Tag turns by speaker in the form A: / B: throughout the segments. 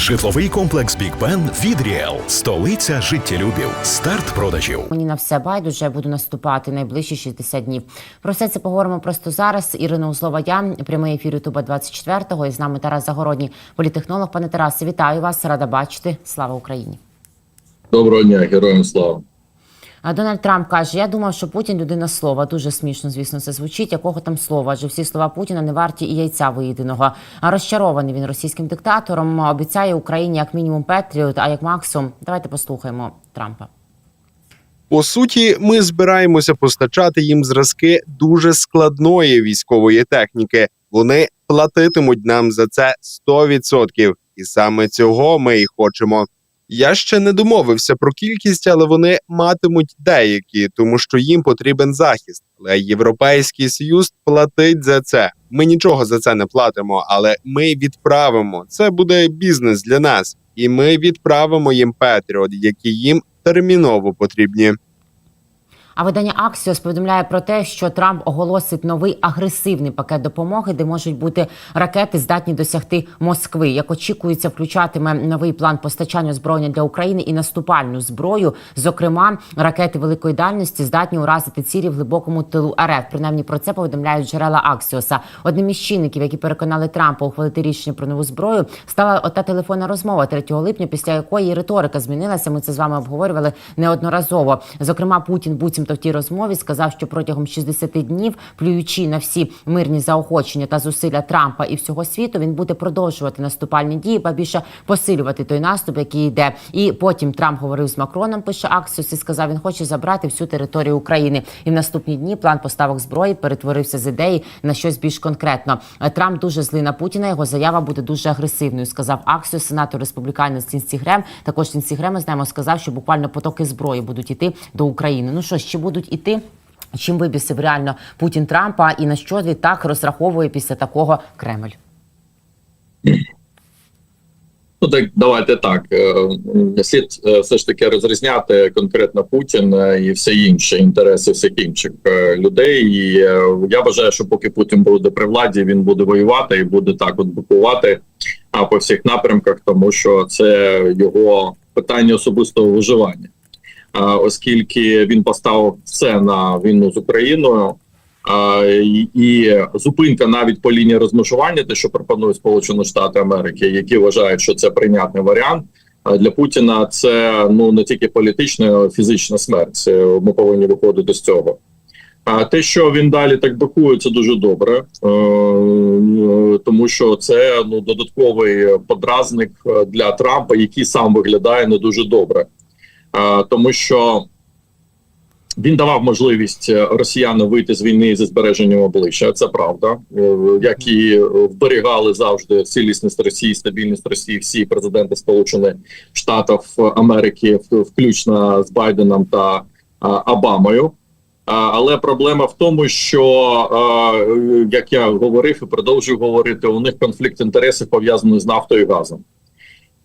A: Житловий комплекс Бік Бен від Ріел. Столиця життєлюбів. Старт продажів.
B: Мені на все байдуже я буду наступати найближчі 60 днів. Про все це поговоримо просто зараз. Ірина Узлова, я прямий ефір Ютуба 24-го. І з нами Тарас Загородній, політехнолог. Пане Тарасе, вітаю вас. Рада бачити. Слава Україні.
C: Доброго дня, героям слава.
B: А Дональд Трамп каже: Я думав, що Путін людина слова. Дуже смішно, звісно, це звучить. Якого там слова? Адже всі слова Путіна не варті і яйця виїденого. А розчарований він російським диктатором. Обіцяє Україні як мінімум Петріот, а як максимум. Давайте послухаємо Трампа.
D: По суті, ми збираємося постачати їм зразки дуже складної військової техніки. Вони платитимуть нам за це 100%. і саме цього ми і хочемо. Я ще не домовився про кількість, але вони матимуть деякі, тому що їм потрібен захист. Але Європейський Союз платить за це. Ми нічого за це не платимо, але ми відправимо. Це буде бізнес для нас, і ми відправимо їм Петріот, які їм терміново потрібні.
B: А видання Axios повідомляє про те, що Трамп оголосить новий агресивний пакет допомоги, де можуть бути ракети, здатні досягти Москви. Як очікується, включатиме новий план постачання озброєння для України і наступальну зброю. Зокрема, ракети великої дальності здатні уразити цілі в глибокому тилу РФ. Принаймні про це повідомляють джерела Аксіоса. Одним із чинників, які переконали Трампа ухвалити рішення про нову зброю, стала ота телефонна розмова 3 липня, після якої риторика змінилася. Ми це з вами обговорювали неодноразово. Зокрема, Путін буцімто в тій розмові сказав, що протягом 60 днів, плюючи на всі мирні заохочення та зусилля Трампа і всього світу, він буде продовжувати наступальні дії, ба більше посилювати той наступ, який йде. І потім Трамп говорив з Макроном. Пише Аксіос і сказав, він хоче забрати всю територію України. І в наступні дні план поставок зброї перетворився з ідеї на щось більш конкретно. Трамп дуже злий на Путіна. Його заява буде дуже агресивною. Сказав Аксіос, сенатор республіканець Лінсі Грем. Також Лінсі Грем, знаємо, сказав, що буквально потоки зброї будуть іти до України. Ну що ще будуть іти? Чим вибісив реально Путін Трампа і на що відтак розраховує після такого Кремль?
C: Ну так давайте так. е, Слід е, все ж таки розрізняти конкретно Путін е, і все інше інтереси всіх інших людей. І я вважаю, що поки Путін буде при владі, він буде воювати і буде так от блокувати а по всіх напрямках, тому що це його питання особистого виживання. Оскільки він поставив все на війну з Україною. І, зупинка навіть по лінії розмежування, те, що пропонують Сполучені Штати Америки, які вважають, що це прийнятний варіант для Путіна. Це ну не тільки політична, а фізична смерть. Ми повинні виходити з цього. А те, що він далі так бакує, це дуже добре, тому що це ну додатковий подразник для Трампа, який сам виглядає не дуже добре, тому що він давав можливість росіянам вийти з війни зі збереженням обличчя. Це правда, Е, як і вберігали завжди цілісність Росії, стабільність Росії, всі президенти Сполучених Штатів Америки, включно з Байденом та Обамою. Але проблема в тому, що як я говорив і продовжую говорити, у них конфлікт інтересів пов'язаний з нафтою і газом.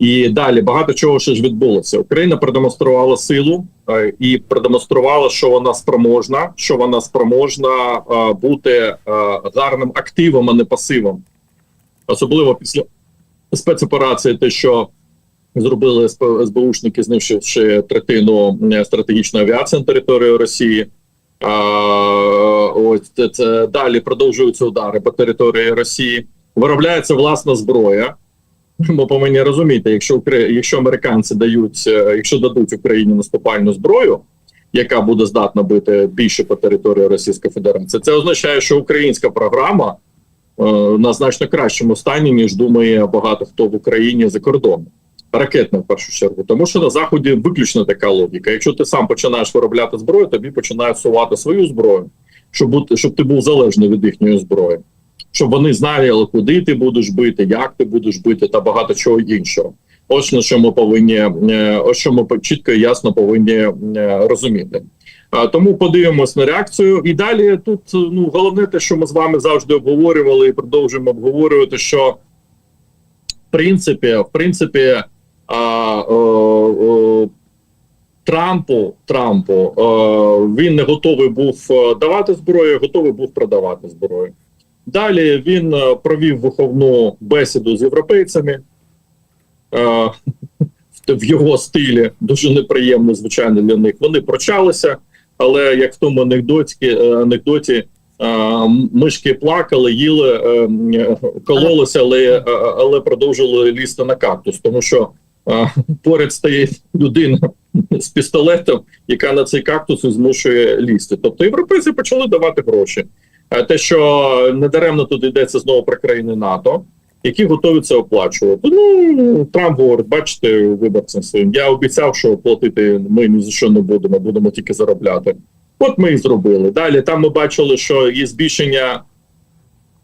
C: І далі багато чого ще ж відбулося. Україна продемонструвала силу е, і продемонструвала, що вона спроможна, що вона спроможна е, бути е, гарним активом, а не пасивом, особливо після спецоперації, те, що зробили СБУшники, знищивши третину стратегічної авіації на території Росії. Ось це далі продовжуються удари по території Росії. Виробляється власна зброя. Ми повинні розуміти, якщо якщо американці дають, е, якщо дадуть Україні наступальну зброю, яка буде здатна бити більше по території Російської Федерації, це означає, що українська програма е, на значно кращому стані, ніж думає багато хто в Україні за кордоном. Ракетна в першу чергу, тому що на заході виключно така логіка. Якщо ти сам починаєш виробляти зброю, тобі починають сувати свою зброю, щоб бути, щоб ти був залежний від їхньої зброї, щоб вони знали, куди ти будеш бити, як ти будеш бити, та багато чого іншого. Ось на що ми повинні е, ось що ми чітко і ясно повинні е, розуміти. Тому подивимось на реакцію. І далі тут ну головне, те, що ми з вами завжди обговорювали і продовжуємо обговорювати, що в принципі, в принципі, а, о, о, Трампу Трампу о, він не готовий був е, давати зброю, готовий був продавати зброю. Далі він е, провів виховну бесіду з європейцями. е, в його стилі, дуже неприємно, звичайно, для них. Вони прочалися, але як в тому анекдоті, е, анекдоті мишки плакали, їли, кололися, але, але продовжували лізти на кактус, тому що поряд стоїть людина з пістолетом, яка на цей кактус змушує лізти. Тобто європейці почали давати гроші. Е, Те, що недаремно тут йдеться знову про країни НАТО, які готові це оплачувати. Ну Трамп говорить, бачите, виборцям своїм. Я обіцяв, що платити ми ні за що не будемо, будемо тільки заробляти. От ми і зробили. Далі там ми бачили, що є збільшення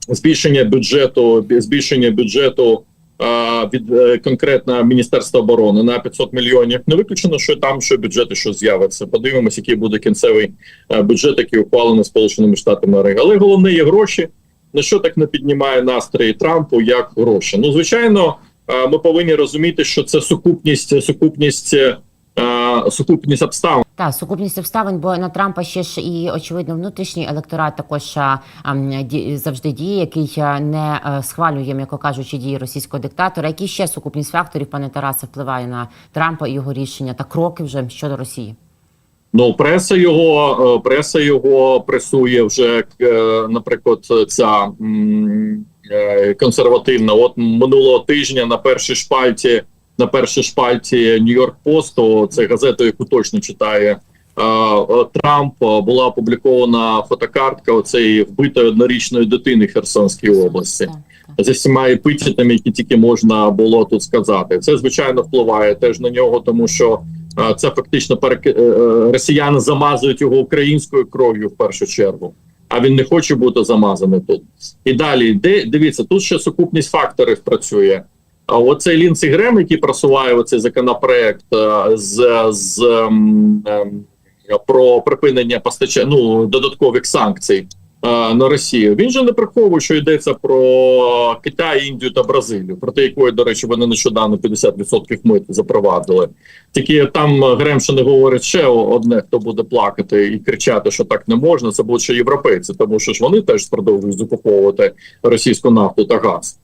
C: збільшення бюджету, збільшення бюджету від е, конкретно Міністерства оборони на 500 мільйонів. Не виключено, що там що бюджети що з'явиться. Подивимось, який буде кінцевий е, бюджет, який ухвалений Сполученими Штатами Америки. Але головне є гроші. На що так не піднімає настрої Трампу як гроші? Ну звичайно, е, ми повинні розуміти, що це сукупність, сукупність, сукупність обставин.
B: Та сукупність обставин, бо на Трампа ще ж і очевидно внутрішній електорат також а, ді- завжди діє, який не схвалює, м'яко кажучи, дії російського диктатора. Які ще сукупність факторів, пане Тарасе, впливає на Трампа і його рішення та кроки вже щодо Росії?
C: Ну, преса його, е, преса його пресує вже, е, наприклад, ця е, консервативна. От минулого тижня на першій шпальті, на першій шпальті Нью-Йорк Посту, це газета, яку точно читає е, е, Трамп, е, була опублікована фотокартка оцеї вбитої однорічної дитини в Херсонській області зі всіма епітетами, які тільки можна було тут сказати. Це звичайно впливає теж на нього, тому що це фактично перек... росіяни замазують його українською кров'ю в першу чергу. А він не хоче бути замазаний тут. І далі де дивіться, тут ще сукупність факторів працює. Оцей Лінсі Грем, який просуває оцей законопроект е, з, з ем, ем, про припинення постачання ну, додаткових санкцій е, на Росію. Він же не приховує, що йдеться про Китай, Індію та Бразилію, проти якої, до речі, вони нещодавно 50% мит запровадили. Тільки там Грем ще не говорить ще одне, хто буде плакати і кричати, що так не можна. Це будуть ще європейці, тому що ж вони теж продовжують закуповувати російську нафту та газ.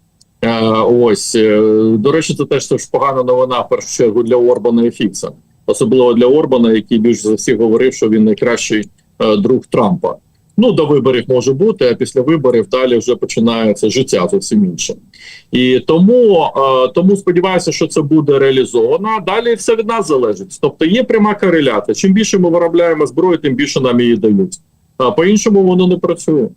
C: Е, ось е, до речі, це теж ж погана новина в першу чергу для Орбана і Фікса, особливо для Орбана, який більш за всіх говорив, що він найкращий е, друг Трампа. Ну до виборів може бути, а після виборів далі вже починається життя зовсім інше. І тому, тому сподіваюся, що це буде реалізовано. Далі все від нас залежить. Тобто є пряма кореляція. Чим більше ми виробляємо зброї, тим більше нам її дають. А по-іншому воно не працює.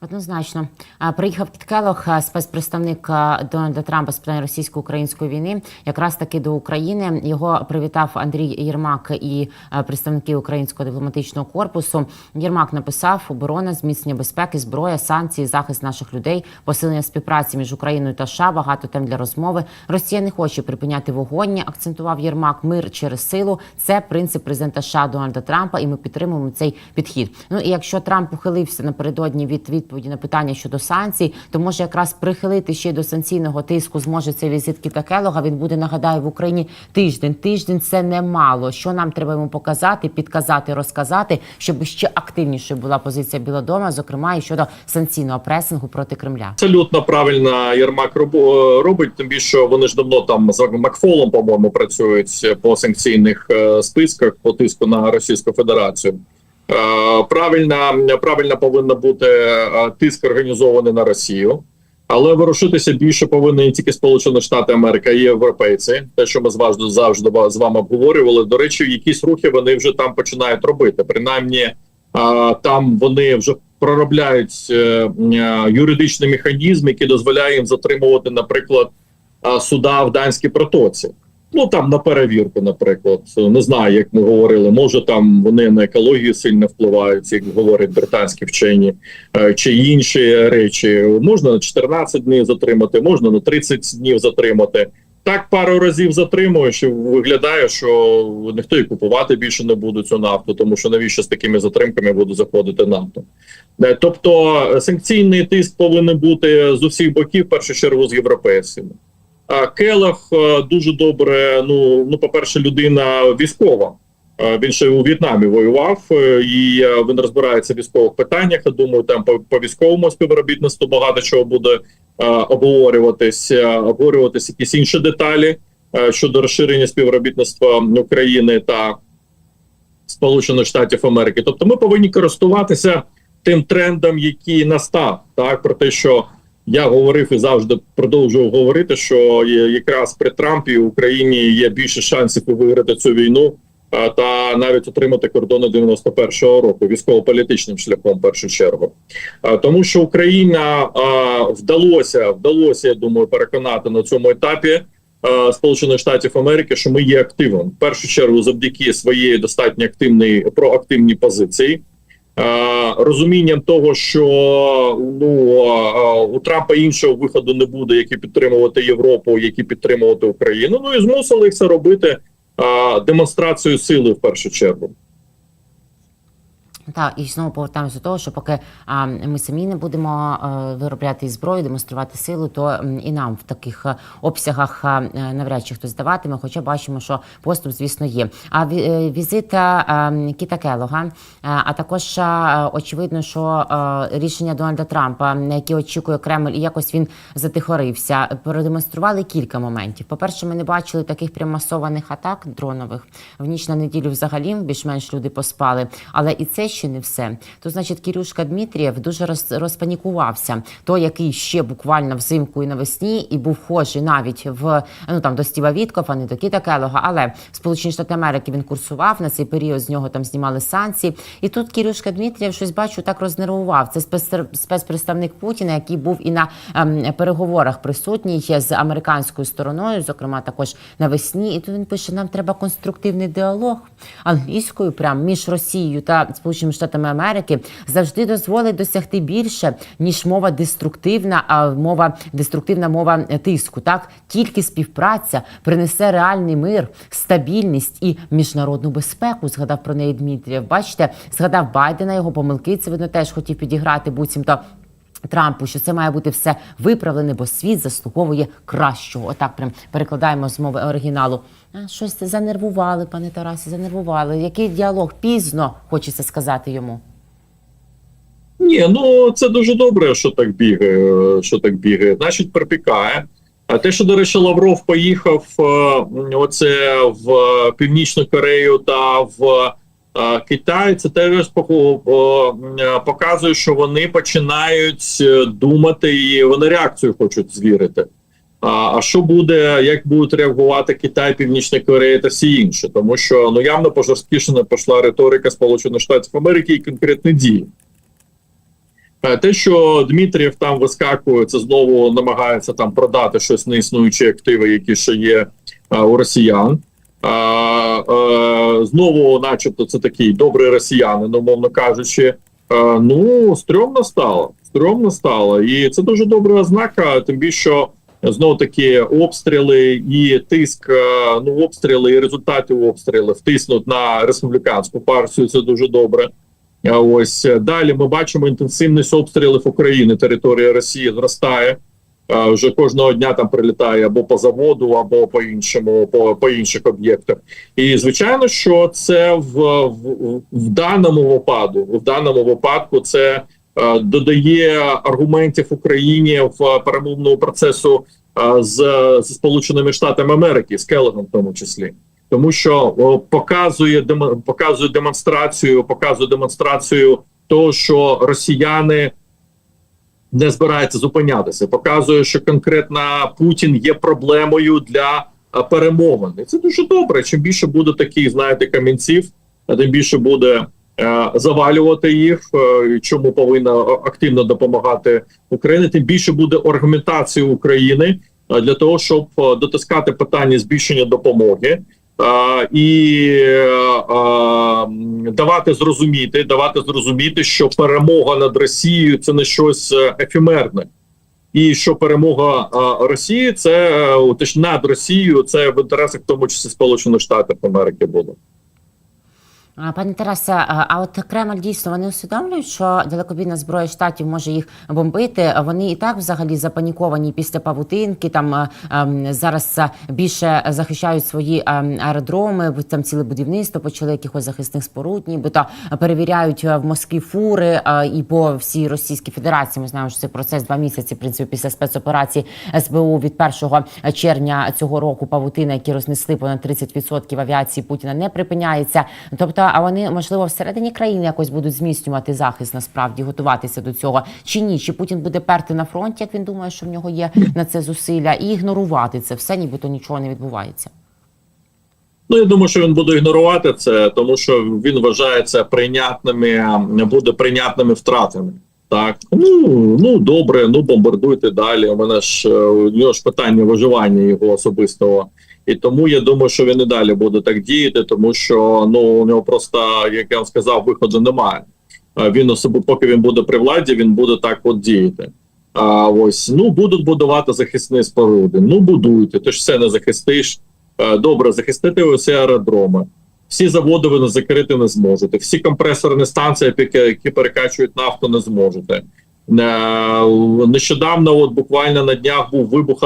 B: Однозначно приїхав Кіт Келох, спецпредставник Дональда Трампа з питань російсько-української війни, якраз таки до України. Його привітав Андрій Єрмак і представники українського дипломатичного корпусу. Єрмак написав: оборона, зміцнення безпеки, зброя, санкції, захист наших людей, посилення співпраці між Україною та США. Багато тем для розмови. Росія не хоче припиняти вогонь. Акцентував Єрмак. Мир через силу. Це принцип президента США Дональда Трампа, і ми підтримуємо цей підхід. Ну і якщо Трамп ухилився напередодні від від відповіді на питання щодо санкцій, то може якраз прихилити ще до санкційного тиску. Зможе цей візит Кіта Келога. Він буде нагадаю в Україні тиждень. Тиждень це немало. Що нам треба йому показати, підказати, розказати, щоб ще активніше була позиція Білодома, зокрема і щодо санкційного пресингу проти Кремля.
C: Абсолютно правильно Єрмак робо- робить. Тим більше вони ж давно там з Макфолом, по-моєму, працюють по санкційних е, списках по тиску на Російську Федерацію. Е, Правильно, правильно повинно бути е, тиск організований на Росію, але ворушитися більше повинні не тільки Сполучені Штати Америки, а й європейці. Те, що ми з завжди з вами обговорювали. До речі, якісь рухи вони вже там починають робити. Принаймні, е, там вони вже проробляють юридичний механізм, який дозволяє їм затримувати, наприклад, суда в Данській протоці. Ну там на перевірку, наприклад, не знаю, як ми говорили. Може там вони на екологію сильно впливають, як говорять британські вчені, е, чи інші речі. Можна на 14 днів затримати, можна на 30 днів затримати. Так пару разів затримує, що виглядає, що ніхто і купувати більше не буде цю нафту, тому що навіщо з такими затримками буде заходити нафта. Е, Тобто е, санкційний тиск повинен бути з усіх боків, в першу чергу з європейцями. Келах е, дуже добре. Ну ну, по перше, людина військова. Е, Він ще у В'єтнамі воював, е, і він розбирається в військових питаннях. Я думаю, там по, по військовому співробітництву багато чого буде обговорюватись, обговорюватись якісь інші деталі щодо розширення співробітництва України та Сполучених Штатів Америки. Тобто, ми повинні користуватися тим трендом, який настав, так про те, що я говорив і завжди продовжую говорити, що якраз при Трампі в Україні є більше шансів виграти цю війну та навіть отримати кордони 91-го року військово-політичним шляхом в першу чергу. Тому що Україна вдалося вдалося, я думаю, переконати на цьому етапі. Сполучених Штатів Америки, що ми є активом в першу чергу завдяки своєї достатньо активної проактивній позиції, розумінням того, що ну е, у Трампа іншого виходу не буде, які підтримувати Європу, які підтримувати Україну. Ну і змусили їх це робити е, демонстрацію сили в першу чергу.
B: Так, і знову повертаємося до того, що поки а, ми самі не будемо е, виробляти зброю, демонструвати силу, то і нам в таких е, обсягах е, навряд чи хтось даватиме, хоча бачимо, що поступ, звісно, є. А ві- візит е, Кіта Келога, е, а також е, очевидно, що е, рішення Дональда Трампа, на які очікує Кремль, і якось він затихорився, продемонстрували кілька моментів. По-перше, ми не бачили таких прям масованих атак дронових в ніч на неділю. Взагалі більш-менш люди поспали, але і це не все. То значить, Кірюшка Дмитрієв дуже роз, розпанікувався. Той, який ще буквально взимку і навесні, і був схожий навіть в ну там до Стіва Віткофа, не до Кіта Келога, але в Сполучені Штати Америки він курсував на цей період. З нього там знімали санкції. І тут Кірюшка Дмитрієв щось бачу так рознервував. Це спец- спецпредставник Путіна, який був і на ем, переговорах присутній з американською стороною, зокрема також навесні. І тут він пише: нам треба конструктивний діалог англійською, прям між Росією та Сполученими Штатами Америки завжди дозволить досягти більше ніж мова деструктивна, а мова деструктивна мова тиску. Так тільки співпраця принесе реальний мир, стабільність і міжнародну безпеку. Згадав про неї Дмитрієв. Бачите, згадав Байдена його помилки. Це видно теж хотів підіграти буцімто. Трампу, що це має бути все виправлене, бо світ заслуговує кращого. Отак прям перекладаємо з мови оригіналу. А, щось занервували, пане Тарасі, занервували. Який діалог пізно хочеться сказати йому.
C: Ні, ну це дуже добре, що так бігає. Що так бігає, значить, припікає. А те, що, до речі, Лавров поїхав е, оце в Північну Корею та в Китай, це теж показує, що вони починають е, думати і вони реакцію хочуть звірити. А, що буде, як будуть реагувати Китай, Північна Корея та всі інші? Тому що ну явно пожорсткішена пішла риторика Сполучених Штатів Америки і конкретні дії. Е, Те, що Дмитрієв там вискакує, це знову намагається там продати щось неіснуючі активи, які ще є е, у росіян. Знову, начебто, це такий добрий росіянин, умовно кажучи. Ну, стрьомно стало. Стрьомно стало. І це дуже добра ознака, тим більше. Знову таки обстріли і тиск, ну обстріли і результати обстрілів тиснуть на республіканську партію. Це дуже добре. Ось далі ми бачимо інтенсивність обстрілів України. Територія Росії зростає. Е, Вже кожного дня там прилітає або по заводу, або по іншому, по, по інших об'єктах. І звичайно, що це в, в, в даному випадку, в даному випадку, це е, додає аргументів Україні в перемовному процесу е, з, з Сполученими Штатами Америки, з Келлогом в тому числі тому що показує демо- показує демонстрацію, показує демонстрацію того, що росіяни не збираються зупинятися. Показує, що конкретно Путін є проблемою для а, перемовин. І це дуже добре. Чим більше буде таких, знаєте, камінців, тим більше буде. е, Завалювати їх, е, чому повинна активно допомагати Україні, тим більше буде аргументації України е, для того, щоб е, дотискати питання збільшення допомоги, е, і давати зрозуміти, давати зрозуміти, що перемога над Росією це не щось е, ефемерне, і що перемога Росії це е, теж над Росією, це в інтересах, в тому числі Сполучених Штатів Америки буде.
B: Пане Тарасе, а от Кремль дійсно вони усвідомлюють, що далекобійна зброя штатів може їх бомбити. Вони і так взагалі запаніковані після павутинки. Там ем, зараз більше захищають свої ем, аеродроми. Там ціле будівництво почали якихось захисних споруд, нібито перевіряють е, в Москві фури і по всій Російській Федерації. Ми знаємо, що це процес два місяці. В принципі, після спецоперації СБУ від 1 червня цього року павутина, які рознесли понад 30% авіації Путіна, не припиняється. Тобто, а вони можливо всередині країни якось будуть зміцнювати захист, насправді готуватися до цього чи ні? Чи Путін буде перти на фронті, як він думає, що в нього є на це зусилля, і ігнорувати це все, нібито нічого не відбувається.
C: Ну, я думаю, що він буде ігнорувати це, тому що він вважає це прийнятними, буде прийнятними втратами. Так, ну ну добре, ну бомбардуйте далі. У мене ж е, у нього ж питання виживання його особистого. І тому я думаю, що він і далі буде так діяти, тому що ну у нього просто, як я вам сказав, виходу немає. Він особо, поки він буде при владі, він буде так от діяти. А ось ну будуть будувати захисні споруди. Ну будуйте, ти ж все не захистиш. Е, Добре, захистити всі аеродроми. Всі заводи ви не закрити не зможете. Всі компресорні станції, які, перекачують нафту, не зможете. Е, Нещодавно, от буквально на днях був вибух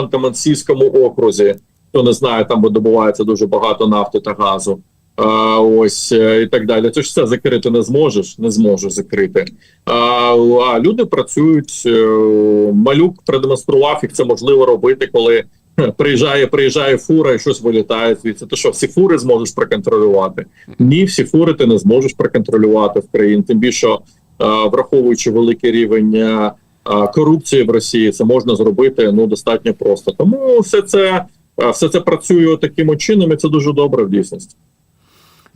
C: в окрузі. Хто не знає, там видобувається дуже багато нафти та газу. Е, ось е, і так далі. Це ж все закрити не зможеш, не зможеш закрити. А, а люди працюють. е, Малюк продемонстрував, як це можливо робити, коли приїжджає, приїжджає фура і щось вилітає звідси. Ти що, всі фури зможеш проконтролювати? Ні, всі фури ти не зможеш проконтролювати в країні. Тим більше, враховуючи великий рівень е, корупції в Росії, це можна зробити ну достатньо просто. Тому все це. Е, Все це працює таким чином, і це дуже добре в дійсності.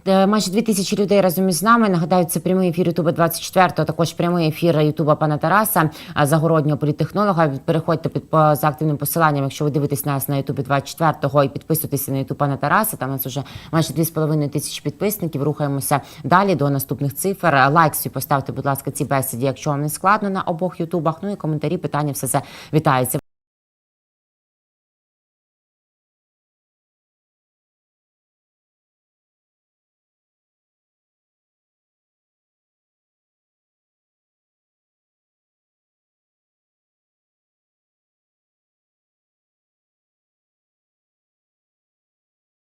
B: Е, Майже дві тисячі людей разом із нами. Нагадаю, це прямий ефір Ютуба 24 також прямий ефір Ютуба пана Тараса Загороднього політтехнолога. Переходьте під по за активним посиланням, якщо ви дивитесь нас на Ютубі 24 і підписуйтеся на Ютуб пана Тараса. Там у нас вже майже 2,5 тисячі підписників. Рухаємося далі до наступних цифр. Лайк собі поставте, будь ласка, ці бесіді, якщо вам не складно на обох ютубах. Ну і коментарі, питання, все це вітається.